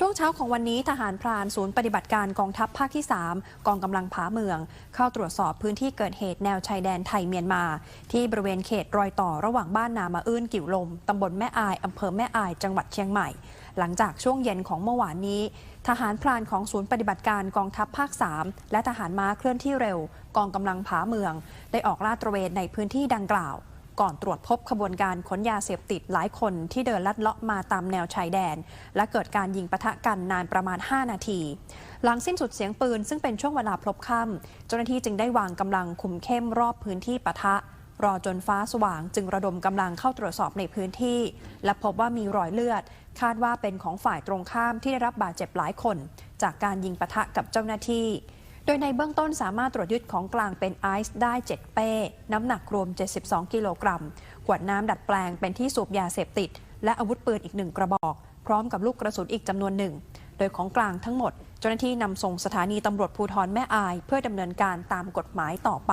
ช่วงเช้าของวันนี้ทหารพรานศูนย์ปฏิบัติการกองทัพภาคที่ 3 กองกำลังผาเมือง เข้าตรวจสอบพื้นที่เกิดเหตุแนวชายแดนไทยเมียนมา ที่บริเวณเขตรอยต่อระหว่างบ้านนามาอื้นกิ่วลมตำบลแม่อายอำเภอแม่อายจังหวัดเชียงใหม่ หลังจากช่วงเย็นของเมื่อวานนี้ ทหารพรานของศูนย์ปฏิบัติการกองทัพภาค 3 และทหารม้าเคลื่อนที่เร็ว กองกำลังผาเมือง ได้ออกลาดตระเวนในพื้นที่ดังกล่าว ก่อนตรวจพบขบวนการขนยาเสพติดหลายคนที่เดินลัดเลาะมาตามแนวชายแดน และเกิดการยิงปะทะกันนานประมาณ 5 นาที หลังสิ้นสุดเสียงปืน ซึ่งเป็นช่วงเวลาพลบค่ำเจ้าหน้าที่จึงได้วางกำลังคุมเข้มรอบพื้นที่ปะทะ รอจนฟ้าสว่างจึงระดมกำลังเข้าตรวจสอบในพื้นที่ และพบว่ามีรอยเลือด คาดว่าเป็นของฝ่ายตรงข้ามที่ได้รับบาดเจ็บหลายคน จากการยิงปะทะกับเจ้าหน้าที่ โดยในเบื้องต้นสามารถตรวจยึดของกลางเป็นไอซ์ได้ 7 เป้ น้ำหนักรวม 72 กิโลกรัมขวดน้ำดัดแปลงเป็นที่สูบยาเสพติด และอาวุธปืนอีกหนึ่งกระบอก พร้อมกับลูกกระสุนอีกจำนวนหนึ่ง โดยของกลางทั้งหมด เจ้าหน้าที่นำส่งสถานีตำรวจภูธรแม่อาย เพื่อดำเนินการตามกฎหมายต่อไป